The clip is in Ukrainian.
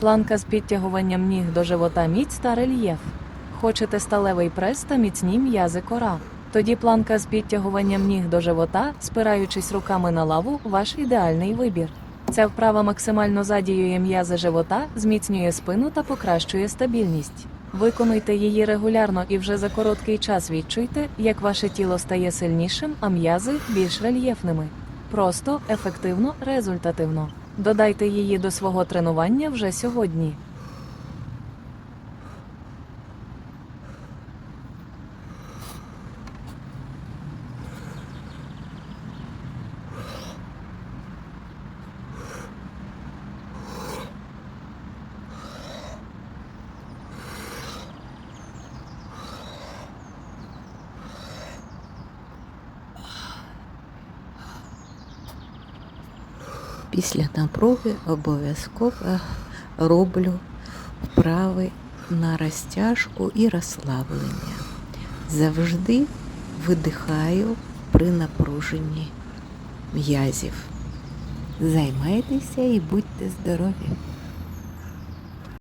Планка з підтягуванням ніг до живота міць та рельєф. Хочете сталевий прес та міцні м'язи кора. Тоді планка з підтягуванням ніг до живота, спираючись руками на лаву, ваш ідеальний вибір. Ця вправа максимально задіює м'язи живота, зміцнює спину та покращує стабільність. Виконуйте її регулярно і вже за короткий час відчуйте, як ваше тіло стає сильнішим, а м'язи більш рельєфними. Просто, ефективно, результативно. Додайте її до свого тренування вже сьогодні. Після напруги обов'язково роблю вправи на розтяжку і розслаблення. Завжди видихаю при напруженні м'язів. Займайтеся і будьте здорові!